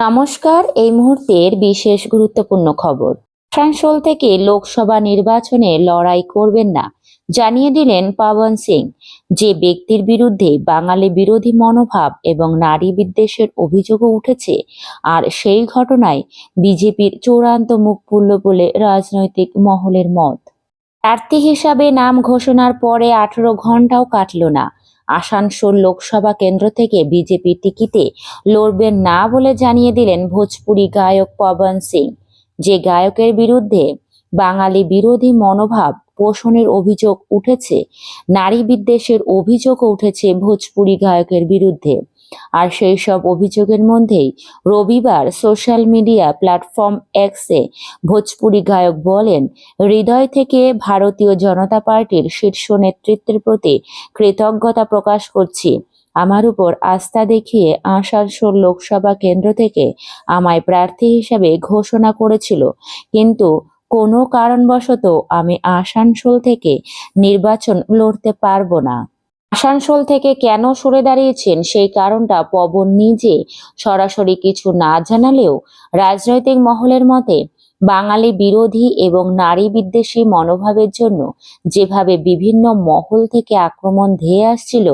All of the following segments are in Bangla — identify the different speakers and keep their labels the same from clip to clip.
Speaker 1: নমস্কার, এই মুহূর্তের বিশেষ গুরুত্বপূর্ণ খবর। আসানসোল থেকে লোকসভা নির্বাচনে লড়াই করবেন না, জানিয়ে দিলেন পাবন সিং। যে ব্যক্তির বিরুদ্ধে বাঙালি বিরোধী মনোভাব এবং নারী বিদ্বেষের অভিযোগও উঠেছে, আর সেই ঘটনায় বিজেপির চূড়ান্ত মুখ খুলল বলে রাজনৈতিক মহলের মত। প্রার্থী হিসাবে নাম ঘোষণার পরে আঠারো ঘন্টাও কাটল না আসানসোল লোকসভা কেন্দ্র থেকে বিজেপি টিকিটে লড়বেন না বলে জানিয়ে দিলেন ভোজপুরি গায়ক পবন সিং। যে গায়কের বিরুদ্ধে বাঙালি বিরোধী মনোভাব পোষণের অভিযোগ উঠেছে, নারী বিদ্বেষের অভিযোগও উঠেছে ভোজপুরি গায়কের বিরুদ্ধে। আর সেই সব অভিযোগের মধ্যেই রবিবার সোশ্যাল মিডিয়া প্ল্যাটফর্ম এক্সে ভোজপুরি গায়ক বলেন, হৃদয় থেকে ভারতীয় জনতা পার্টির শীর্ষ নেতৃত্বের প্রতি কৃতজ্ঞতা প্রকাশ করছি। আমার উপর আস্থা দেখিয়ে আসানসোল লোকসভা কেন্দ্র থেকে আমায় প্রার্থী হিসাবে ঘোষণা করেছিল। কিন্তু কোনো কারণবশত আমি আসানসোল থেকে নির্বাচন লড়তে পারব না। আসানসোল থেকে কেন সরে দাঁড়িয়েছেন সেই কারণটা পবন নিজে সরাসরি কিছু না জানালেও রাজনৈতিক মহলের মতে, বাঙালি বিরোধী এবং নারী বিদ্বেষী মনোভাবের জন্য যেভাবে বিভিন্ন মহল থেকে আক্রমণ ধেয়ে আসছিল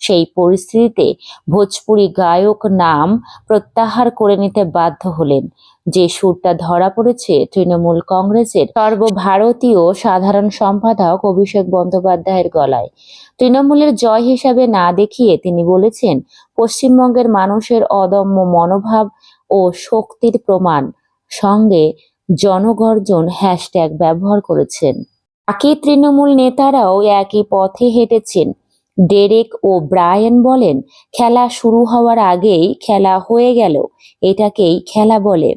Speaker 1: সেই পরিস্থিতিতে ভোজপুরি গায়ক নাম প্রত্যাহার করে নিতে বাধ্য হলেন। যে সুরটা ধরা পড়েছে তৃণমূল কংগ্রেসের সর্বভারতীয় সাধারণ সম্পাদক অভিষেক বন্দ্যোপাধ্যায়ের গলায়। তৃণমূলের জয় হিসাবে না দেখিয়ে তিনি বলেছেন, পশ্চিমবঙ্গের মানুষের অদম্য মনোভাব ও শক্তির প্রমাণ সঙ্গে জনগর্জন হ্যাশট্যাগ ব্যবহার করেছেন। বাকি তৃণমূল নেতারাও একই পথে হেঁটেছেন। ডেরেক ও ব্রায়ান বলেন, খেলা শুরু হওয়ার আগেই খেলা হয়ে গেল, এটাকেই খেলা বলে।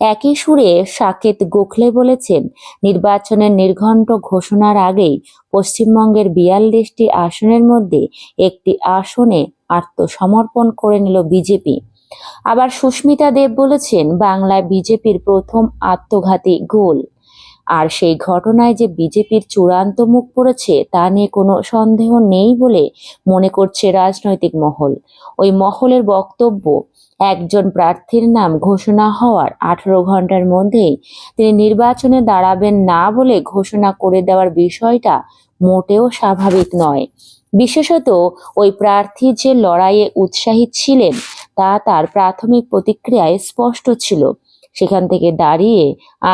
Speaker 1: একই সুরে সাকেত গোখলে বলেছেন, নির্বাচনের নির্ঘণ্ট ঘোষণার আগেই পশ্চিমবঙ্গের বিয়াল্লিশটি আসনের মধ্যে একটি আসনে আত্মসমর্পণ করে নিল বিজেপি। আবার সুস্মিতা দেব বলেছেন, বাংলায় বিজেপির প্রথম আত্মঘাতী গোল। আর সেই ঘটনায় যে বিজেপির চূড়ান্ত মুখ পড়েছে, তা নিয়ে কোনো সন্দেহ নেই বলে মনে করছে রাজনৈতিক মহল। ওই মহলের বক্তব্য, একজন প্রার্থীর নাম ঘোষণা হওয়ার আঠারো ঘণ্টার মধ্যেই তিনি নির্বাচনে দাঁড়াবেন না বলে ঘোষণা করে দেওয়ার বিষয়টা মোটেও স্বাভাবিক নয়। বিশেষত ওই প্রার্থী যে লড়াইয়ে উৎসাহী ছিলেন, তা তার প্রাথমিক প্রতিক্রিয়ায় স্পষ্ট ছিল। সেখান থেকে দাঁড়িয়ে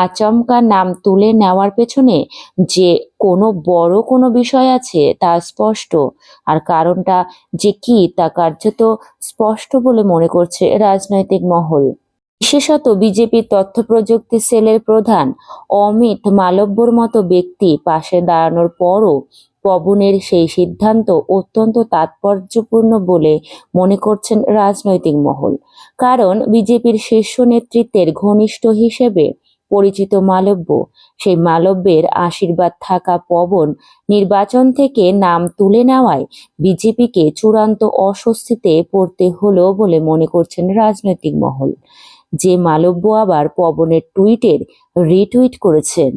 Speaker 1: আচমকা নাম তুলে নেওয়ার পেছনে যে কোনো বড় কোনো বিষয় আছে তা স্পষ্ট। আর কারণটা যে কি তা কার্যত স্পষ্ট বলে মনে করছে রাজনৈতিক মহল। বিশেষত বিজেপির তথ্য প্রযুক্তি সেলের প্রধান অমিত মালব্যর মতো ব্যক্তি পাশে দাঁড়ানোর পরও পবনের সেই সিদ্ধান্ত অত্যন্ত তাৎপর্যপূর্ণ বলে মনে করছেন রাজনৈতিক মহল। কারণ বিজেপির শীর্ষ নেতৃত্বের ঘনিষ্ঠ হিসেবে পরিচিত মালব্য, সেই মালব্যের আশীর্বাদ থাকা পবন নির্বাচন থেকে নাম তুলে নেওয়ায় বিজেপিকে চূড়ান্ত অস্বস্তিতে পড়তে হলো বলে মনে করছেন রাজনৈতিক মহল। যে মালব্য আবার পবনের টুইটের রিটুইট করেছেন।